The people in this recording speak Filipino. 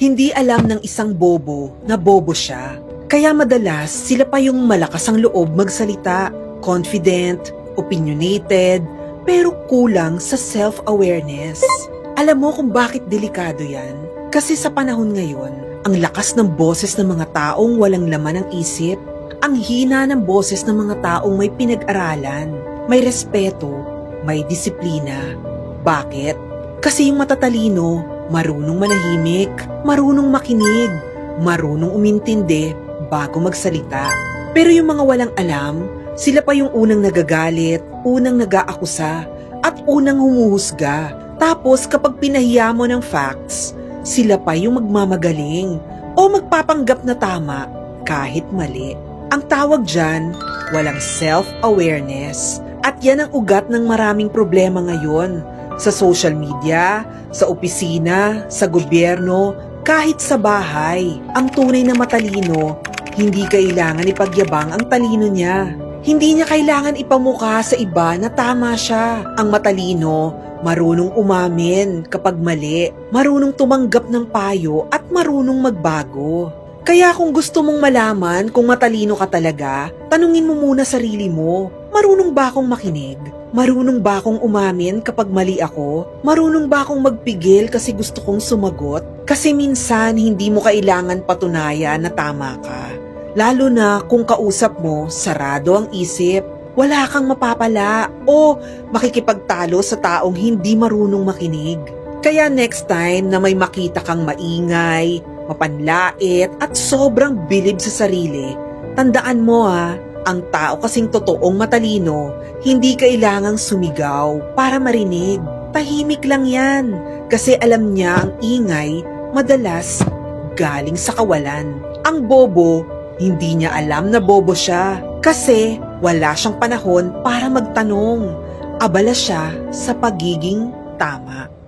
Hindi alam ng isang bobo na bobo siya. Kaya madalas sila pa yung malakas ang loob magsalita, confident, opinionated, pero kulang sa self-awareness. Alam mo kung bakit delikado yan? Kasi sa panahon ngayon, ang lakas ng boses ng mga taong walang laman ng isip, ang hina ng boses ng mga taong may pinag-aralan, may respeto, may disiplina. Bakit? Kasi yung matatalino, marunong manahimik, marunong makinig, marunong umintindi bago magsalita. Pero yung mga walang alam, sila pa yung unang nagagalit, unang nag-aakusa, at unang humuhusga. Tapos kapag pinahiya mo ng facts, sila pa yung magmamagaling o magpapanggap na tama kahit mali. Ang tawag dyan, walang self-awareness. At yan ang ugat ng maraming problema ngayon. Sa social media, sa opisina, sa gobyerno, kahit sa bahay. Ang tunay na matalino, hindi kailangan ipagyabang ang talino niya. Hindi niya kailangan ipamukha sa iba na tama siya. Ang matalino, marunong umamin kapag mali, marunong tumanggap ng payo at marunong magbago. Kaya kung gusto mong malaman kung matalino ka talaga, tanungin mo muna sarili mo, marunong ba akong makinig? Marunong ba akong umamin kapag mali ako? Marunong ba akong magpigil kasi gusto kong sumagot? Kasi minsan hindi mo kailangan patunayan na tama ka. Lalo na kung kausap mo, sarado ang isip, wala kang mapapala o makikipagtalo sa taong hindi marunong makinig. Kaya next time na may makita kang maingay, mapanlait at sobrang bilib sa sarili, tandaan mo ha, ang tao kasing totoong matalino, hindi kailangang sumigaw para marinig. Tahimik lang yan kasi alam niya ang ingay madalas galing sa kawalan. Ang bobo, hindi niya alam na bobo siya kasi wala siyang panahon para magtanong. Abala siya sa pagiging tama.